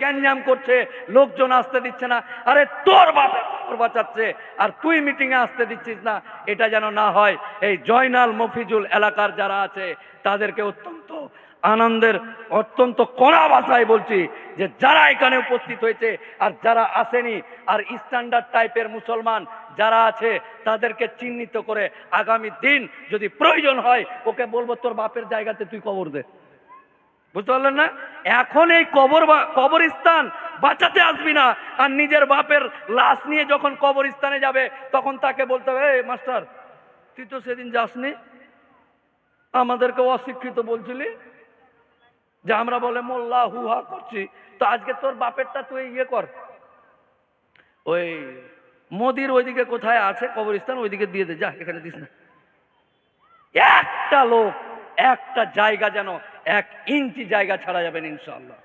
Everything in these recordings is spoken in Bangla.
গ্যাঞ্জাম করছে, লোকজন আসতে দিচ্ছে না। আরে তোর বাপের খবর বাঁচাচ্ছে, আর তুই মিটিংয়ে আসতে দিচ্ছিস না। এটা যেন না হয়, এই জয়নাল মফিজুল এলাকার যারা আছে, তাদেরকে অত্যন্ত আনন্দের, অত্যন্ত কড়া ভাষায় বলছি যে যারা এখানে উপস্থিত হয়েছে আর যারা আসেনি, আর স্ট্যান্ডার্ড টাইপের মুসলমান যারা আছে, তাদেরকে চিহ্নিত করে আগামী দিন যদি প্রয়োজন হয়, ওকে বলব তোর বাপের জায়গাতে তুই কবর দে। বুঝতে পারলেন না? এখন এই কবর কবরস্থান বাঁচাতে আসবি না। আর নিজের বাপের লাশ নিয়ে যখন কবরস্থানে যাবে, তখন তাকে বলতে হবে, এই মাস্টার, তুই তো সেদিন যাসনি। আমাদেরকে অশিক্ষিত বলছিলি যে আমরা বলে মোল্লা হুহা করছি। তো আজকে তোর বাপেরটা তুই ইয়ে কর। ওই মোদির ওইদিকে কোথায় আছে কবরস্থান, ওইদিকে দিয়ে দে। যা, এখানে দিস না। একটা লোক, একটা জায়গা যেন এক ইঞ্চি জায়গা ছাড়া যাবেন ইনশাল্লাহ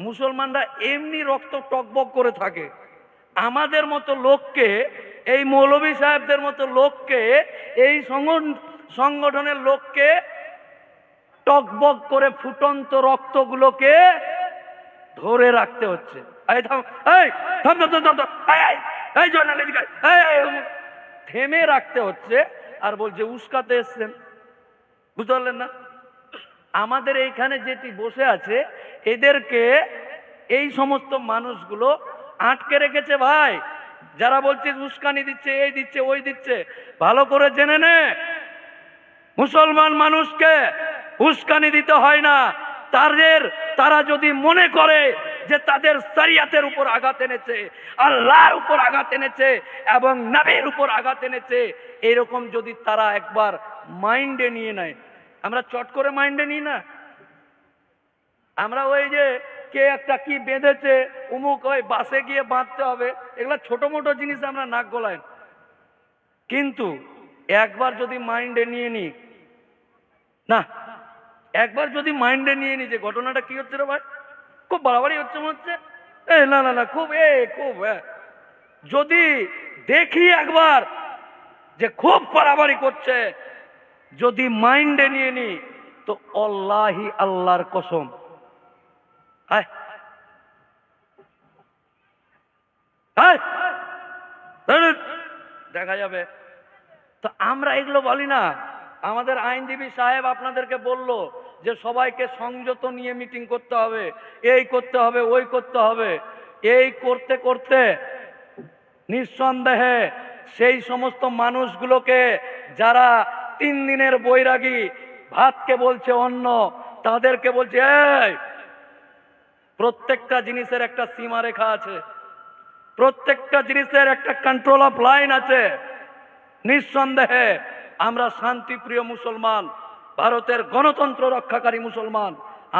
মুসলমানরা এমনি রক্ত টকবক করে থাকে। আমাদের মতো লোককে, এই মৌলভী সাহেবদের মতো লোককে, এই সংগঠন- সংগঠনের লোককে টকবক করে ফুটন্ত রক্তগুলোকে ধরে রাখতে হচ্ছে। থেমে রাখতে হচ্ছে। আর বলছে, উস্কাতে এসছেন। বুঝতে পারলেন না? আমাদের এইখানে যেটি বসে আছে, এদেরকে এই সমস্ত মানুষগুলো আটকে রেখেছে ভাই। যারা বলছিস উস্কানি দিচ্ছে, এই দিচ্ছে, ওই দিচ্ছে, ভালো করে জেনে নে। মুসলমান মানুষকে উস্কানি দিতে হয় না। তাদের, তারা যদি মনে করে যে তাদের সারিয়াতের উপর আঘাত এনেছে, আল্লাহর উপর আঘাত এনেছে এবং নবীর উপর আঘাত এনেছে, এরকম যদি তারা একবার মাইন্ডে নিয়ে নেয় আমরা চট করে মাইন্ডে নিই না। আমরা ওই যে কে একটা কি বেঁধেছে, উমুক ওই বাসে গিয়ে বাঁধতে হবে, এগুলো ছোট মোটো জিনিস আমরা নাক গলায়। কিন্তু একবার যদি মাইন্ডে নিয়ে নিই, না, একবার যদি মাইন্ডে নিয়ে নিই যে ঘটনাটা কি হচ্ছে রে ভাই? খুব বাড়াবাড়ি হচ্ছে মনে হচ্ছে? এ, না না না, খুব, এ, খুব হ্যাঁ যদি দেখি একবার যে খুব বাড়াবাড়ি করছে যদি মাইন্ডে নিয়ে নি, তো অল্লাহি আল্লাহর কসম। দেখা যাবে। তো আমরা এগুলো বলি না। আমাদের আইনজীবী সাহেব আপনাদেরকে বলল যে সবাইকে সংযত নিয়ে মিটিং করতে হবে। এই করতে হবে, ওই করতে হবে। এই করতে করতে নিঃসন্দেহে সেই সমস্ত মানুষগুলোকে যারা তিন দিনের বৈরাগী। ভাতকে বলছে অন্য তাদেরকে বলছে প্রত্যেকটা জিনিসের একটা সীমা রেখা আছে। প্রত্যেকটা জিনিসের একটা কন্ট্রোল অফ লাইন আছে। নিঃসন্দেহে আমরা শান্তিপ্রিয় মুসলমান, ভারতের গণতন্ত্র রক্ষাকারী মুসলমান।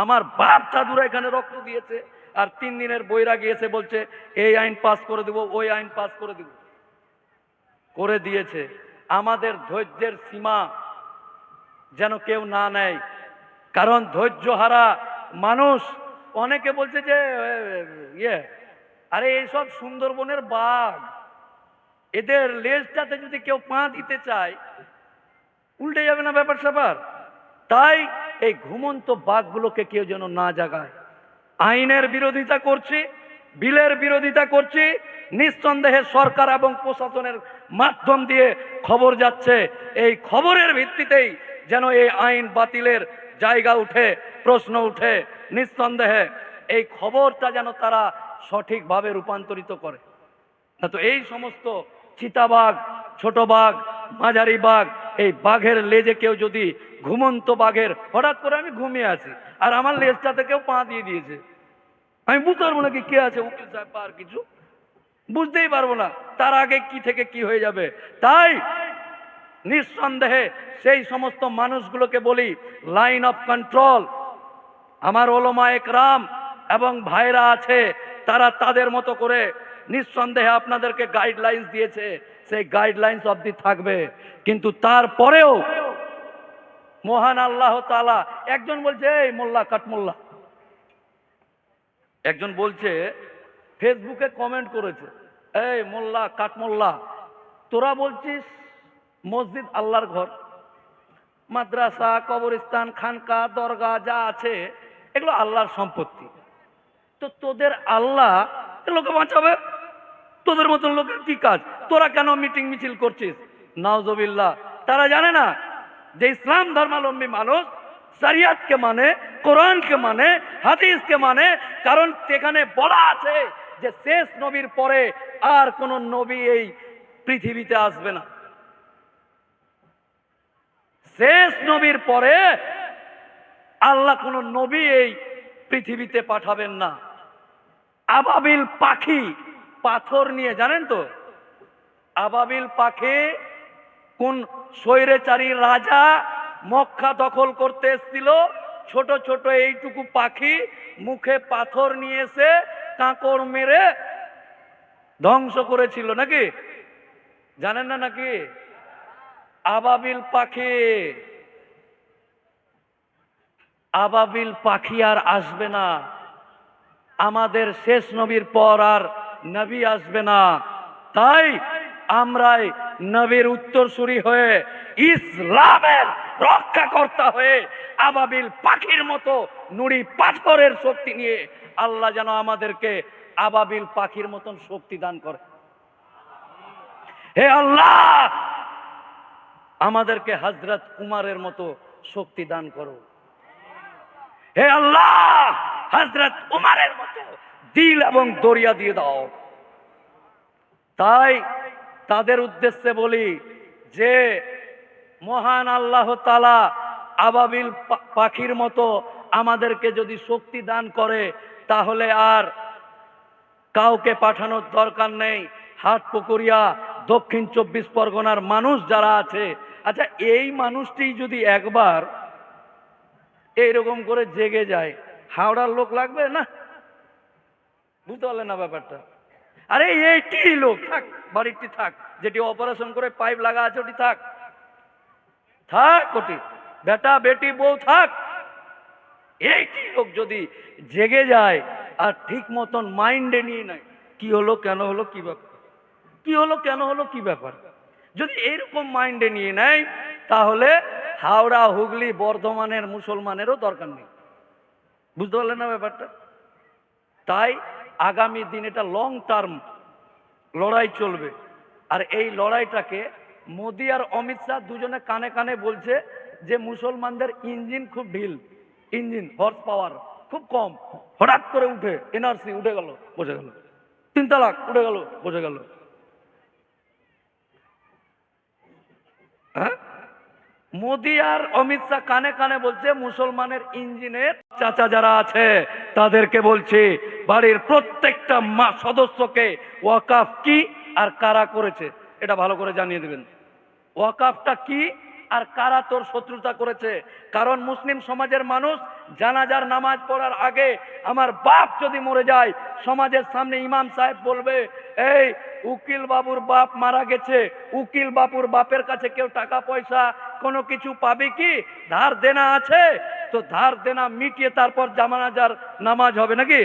আমার বাপ দাদুরা এখানে রক্ত দিয়েছে আর তিন দিনের বইরা গিয়েছে বলছে, এই আইন পাস করে দেব, ওই আইন পাস করে দেব। করে দিয়েছে। আমাদের ধৈর্যের সীমা যেন কেউ না নেয়। কারণ ধৈর্য হারা মানুষ অনেকে বলছে যে ইয়ে আরে এইসব সুন্দরবনের বাঘ, এদের লেজটাতে যদি কেউ পা দিতে চায়, উল্টে যাবে না ব্যাপার স্যাপার। তাই এই ঘুমন্ত বাঘগুলোকে কেউ যেন না জাগায়। আইনের বিরোধিতা করছি বিলের বিরোধিতা করছি, নিঃসন্দেহে সরকার এবং প্রশাসনের মাধ্যম দিয়ে খবর যাচ্ছে। এই খবরের ভিত্তিতেই যেন এই আইন বাতিলের জায়গা উঠে, প্রশ্ন উঠে। নিঃসন্দেহে এই খবরটা যেন তারা সঠিকভাবে রূপান্তরিত করে। না তো এই সমস্ত চিতাবাঘ, ছোট বাঘ, মাঝারি বাঘ, এই বাঘের লেজে কেউ যদি ঘুমন্ত বাঘের, হঠাৎ করে আমি ঘুমিয়ে আছি, আর আমার লেজটাতে কেউ পা দিয়ে দিয়েছে। আমি বুঝতে পারব না কি কে আছে, উকিল সাহেব আর কিছু। বুঝতেই পারব না তার আগে কি থেকে কি হয়ে যাবে। তাই নিঃসন্দেহে সেই সমস্ত মানুষগুলোকে বলি লাইন অফ কন্ট্রোল আমার ওলমা একরাম এবং ভাইরা আছে, তারা তাদের মতো করে নিঃসন্দেহে আপনাদেরকে গাইডলাইন্স দিয়েছে। সেই গাইডলাইন্স অবধি থাকবে। কিন্তু তারপরেও মহান আল্লাহ তালা একজন বলছে, এই মোল্লা কাটমোল্লা একজন বলছে, ফেসবুকে কমেন্ট করেছে, এই মোল্লা কাটমোল্লা তোরা বলছিস মসজিদ আল্লাহর ঘর, মাদ্রাসা, কবরস্থান, খানকা, দরগা, যা আছে, এগুলো আল্লাহর সম্পত্তি। তো তোদের আল্লাহ লোকে বাঁচাবে? তোদের মতন লোকের কি কাজ? তোরা কেন মিটিং মিছিল করছিস? নাওজবিল্লাহ তারা জানে না যে ইসলাম ধর্মাবলম্বী মানুষ শরিয়াতকে মানে কোরআনকে মানে হাদিসকে মানে কারণ সেখানে বলা আছে যে শেষ নবীর পরে আর কোন নবী এই পৃথিবীতে আসবে না। শেষ নবীর পরে আল্লাহ কোন নবী এই পৃথিবীতে পাঠাবেন না। আবাবিল পাখি পাথর নিয়ে, জানেন তো? আবাবিল পাখি কোন স্বৈরাচারী রাজা মক্কা দখল করতে এসেছিল। ছোট ছোট এইটুকু পাখি মুখে পাথর নিয়ে এসে কাঁকড় মেরে ধ্বংস করেছিল নাকি? জানেন না নাকি? আবাবিল পাখি। আবাবিল পাখি আর আসবে না। আমাদের শেষ নবীর পর আর নবী আসবে না। তাই আমরাই নবীর উত্তরসূরি হয়ে ইসলামের রক্ষাকর্তা হয়ে আবাবিল পাখির মতো নুড়ি পাথরের শক্তি নিয়ে আল্লাহ যেন আমাদেরকে আবাবিল পাখির মতন শক্তি দান করে। হে আল্লাহ, আমাদেরকে হজরত উমারের মতো শক্তি দান করো। হে আল্লাহ হজরত উমারের মতো দিল এবং দরিয়া দিয়ে দাও। তাই তাদের উদ্দেশ্যে বলি যে, মহান আল্লাহ তালা আবাবিল পাখির মতো আমাদেরকে যদি শক্তি দান করে, তাহলে আর কাউকে পাঠানোর দরকার নেই। হাট পুকুরিয়া, দক্ষিণ চব্বিশ পরগনার মানুষ যারা আছে আচ্ছা এই মানুষটি যদি একবার এইরকম করে জেগে যায়, হাওড়ার লোক লাগবে না? বুঝতে পারলেন না ব্যাপারটা? আরে এইটি লোক থাক, বাড়িটি থাক, যেটি অপারেশন করে পাইপ লাগা আছে ওটি থাক। থাক ওটি, বেটা, বেটি, বউ থাক। এইটি লোক যদি জেগে যায় আর ঠিক মতন মাইন্ডে নিয়ে নেয়, কি হলো, কেন হলো, কি ব্যাপার? কি হলো, কেন হলো, কি ব্যাপার? যদি এইরকম মাইন্ডে নিয়ে নেয়, তাহলে হাওড়া, হুগলি, বর্ধমানের মুসলমানেরও দরকার নেই। বুঝতে পারলেন না ব্যাপারটা? তাই আগামী দিন এটা লং টার্ম লড়াই চলবে। আর এই লড়াইটাকে মোদি আর অমিত শাহ দুজনে কানে কানে বলছে যে, মুসলমানদের ইঞ্জিন খুব ঢিল, ইঞ্জিন হর্স পাওয়ার খুব কম। হঠাৎ করে উঠে এনআরসি উঠে গেল বোঝা গেল। তিন তালাক, উঠে গেল বোঝা গেল। হ্যাঁ? মোদি আর অমিত শাহ কানে কানে বলছে, মুসলমানের ইঞ্জিনের চাচা যারা আছে, তাদেরকে বলছি, বাড়ির প্রত্যেকটা মা সদস্যকে ওয়াকাফ কি আর কারা করেছে, এটা ভালো করে জানিয়ে দেবেন। ওয়াকাফটা কি আর কারা তোর শত্রুতা করেছে? কারণ মুসলিম সমাজের মানুষ জানাজার নামাজ পড়ার আগে আমার বাপ যদি মরে যায়, সমাজের সামনে ইমাম সাহেব বলবে, এই উকিল বাবুর বাপ মারা গেছে, উকিল বাবুর বাপের কাছে কেউ টাকা পয়সা কোনো কিছু পাবে কি? ধার দেনা আছে? তো ধার দেনা মিটিয়ে তারপর জামানাজার নামাজ হবে নাকি?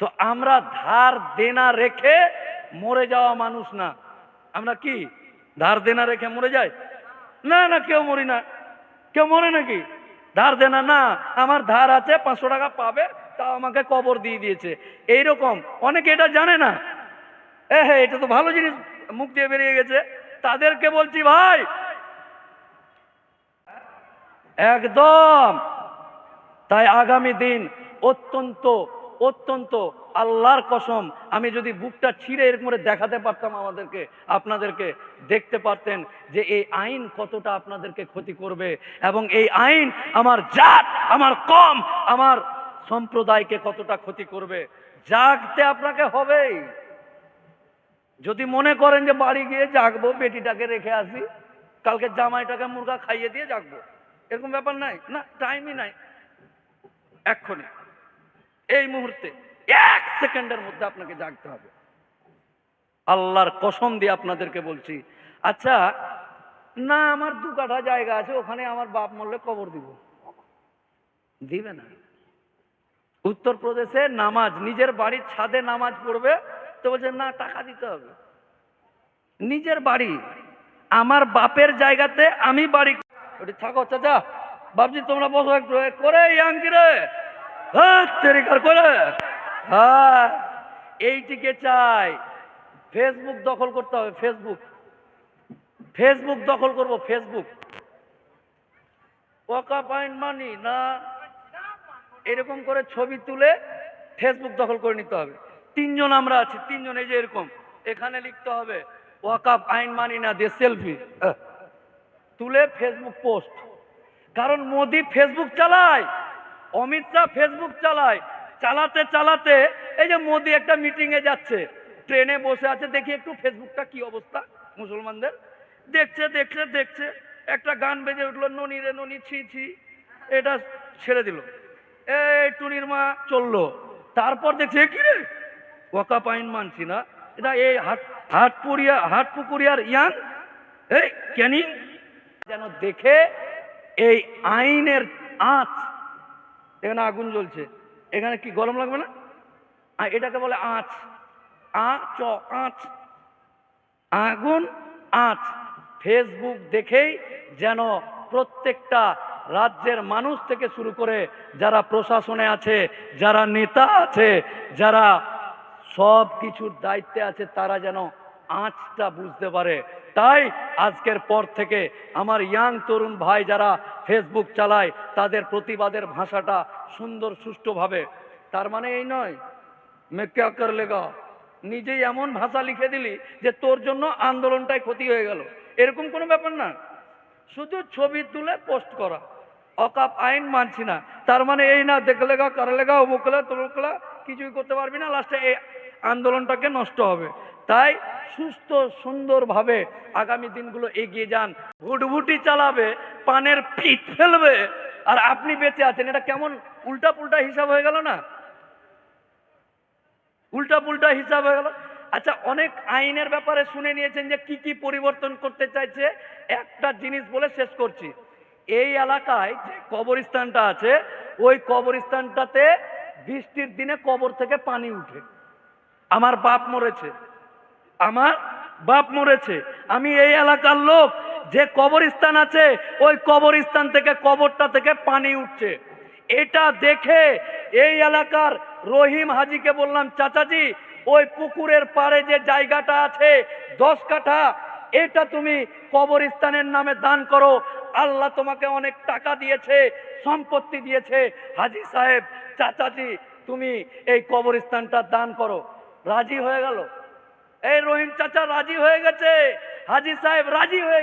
তো আমরা ধার দেনা রেখে মরে যাওয়া মানুষ না। আমরা কি? ধার দেনা রেখে মরে যাই? না না, কেউ মরি না। কেউ মরে নাকি? ধার দেনা না। আমার ধার আছে, পাঁচশো টাকা পাবে তা আমাকে কবর দিয়ে দিয়েছে। এইরকম। অনেকে এটা জানে না। এ হ্যাঁ এটা তো ভালো জিনিস, মুখ দিয়ে বেরিয়ে গেছে। তাদেরকে বলছি, ভাই! একদম। তাই আগামী দিন অত্যন্ত অত্যন্ত আল্লাহর কসম, আমি যদি বুকটা ছিঁড়ে এরকম করে দেখাতে পারতাম আমাদেরকে, আপনাদেরকে দেখতে পারতেন যে এই আইন কতটা আপনাদেরকে ক্ষতি করবে এবং এই আইন আমার জাত, আমার কম, আমার সম্প্রদায়কে কতটা ক্ষতি করবে। জাগতে আপনাকে হবেই। যদি মনে করেন যে বাড়ি গিয়ে জাগবো, বেটিটাকে রেখে আসি, কালকে জামাইটাকে মুরগা খাইয়ে দিয়ে জাগবো, এরকম ব্যাপার নাই, না টাইমই নাই, এক্ষুনি। এই মুহূর্তে এক সেকেন্ডের মধ্যে আপনাকে জাগতে হবে। আল্লাহর কসম দিয়ে আপনাদেরকে বলছি আচ্ছা না, আমার দু কাঠা জায়গা আছে, ওখানে আমার বাপ মরলে কবর দিব। দিবে না। উত্তরপ্রদেশে নামাজ, নিজের বাড়ির ছাদে নামাজ পড়বে, তো বলছে, না, টাকা দিতে হবে। নিজের বাড়ি, আমার বাপের জায়গাতে আমি বাড়ি থাকো, চাচা। বাবজি তোমরা বসো একটু করে ইয়াঙ্কি রে। তেরিকার করে হ্যাঁ এইটিকে চাই। ফেসবুক দখল করতে হবে ফেসবুক ফেসবুক দখল করব ফেসবুক ওয়াকা পয়েন্ট মানি না? এরকম করে ছবি তুলে ফেসবুক দখল করে নিতে হবে। তিনজন আমরা আছি, তিনজন এই যে এরকম। এখানে লিখতে হবে ওয়াকাপ আইন মানি না, দিয়ে সেলফি তুলে ফেসবুক পোস্ট কারণ মোদি ফেসবুক চালায়। অমিত শাহ ফেসবুক চালায়। চালাতে চালাতে এই যে মোদি একটা মিটিং এ যাচ্ছে। ট্রেনে বসে আছে, দেখি একটু ফেসবুকটা কি অবস্থা মুসলমানদের। দেখছে দেখছে দেখছে, একটা গান বেজে উঠল, ননি রে ননি, ছি ছি, এটা ছেড়ে দিল। এই টুনির মা চলল। তারপর দেখছে কি রে? ওয়াকা পাইন মানছি না। এটা এই হাট, হাটপুরিয়া, হাটপুকুরিয়ার ইয়াং? এই ক্যানিং? যেন দেখে এই আইনের আঁচ এখানে আগুন জ্বলছে। এখানে কি গরম লাগবে না? আর এটাকে বলে আঁচ। আ, চ, আঁচ। আগুন, আঁচ। ফেসবুক দেখেই যেন প্রত্যেকটা রাজ্যের মানুষ থেকে শুরু করে যারা প্রশাসনে আছে, যারা নেতা আছে, যারা সব কিছুর দায়িত্বে আছে, তারা যেন আঁচটা বুঝতে পারে। তাই আজকের পর থেকে আমার ইয়াং তরুণ ভাই যারা ফেসবুক চালায়, তাদের প্রতিবাদের ভাষাটা সুন্দর, সুষ্ঠুভাবে। তার মানে এই নয়, মে ক্যা কর লেগা? নিজেই এমন ভাষা লিখে দিলি যে তোর জন্য আন্দোলনটাই ক্ষতি হয়ে গেল। এরকম কোনো ব্যাপার না। শুধু ছবি তুলে পোস্ট করা। অকাপ আইন মানছি না। তার মানে এই না দেখলে গা কারলে গা অমুকলা তমুকলা কিছুই করতে পারবি না। লাস্টে এই আন্দোলনটাকে নষ্ট হবে। তাই সুস্থ, সুন্দরভাবে আগামী দিনগুলো এগিয়ে যান। ভুটভুটি চালাবে, পানের পিঠ ফেলবে, আর আপনি বেঁচে আছেন। এটা কেমন উল্টা পুল্টা হিসাব হয়ে গেল না? উল্টা পুল্টা হিসাব হয়ে গেল। আচ্ছা অনেক আইনের ব্যাপারে শুনে নিয়েছেন যে কি কি পরিবর্তন করতে চাইছে। একটা জিনিস বলে শেষ করছি। এই এলাকায় যে কবরস্থানটা আছে, ওই কবরস্থানটাতে বৃষ্টির দিনে কবর থেকে পানি উঠে। আমার বাপ মরেছে। আমার বাপ মরেছে। আমি এই এলাকার লোক, যে কবরস্থান আছে, ওই কবরস্থান থেকে কবরটা থেকে পানি উঠছে। এটা দেখে এই এলাকার রহিম হাজিকে বললাম, চাচাজি, ওই পুকুরের পাড়ে যে জায়গাটা আছে, দশ কাঠা, এটা তুমি কবরস্থানের নামে দান করো। আল্লাহ তোমাকে অনেক টাকা দিয়েছে, সম্পত্তি দিয়েছে। হাজি সাহেব, চাচাজি, তুমি এই কবরস্থানটা দান করো। রাজি হয়ে গেল। এই রহিম চাচা রাজি হয়ে গেছে হাজি সাহেব রাজি হয়ে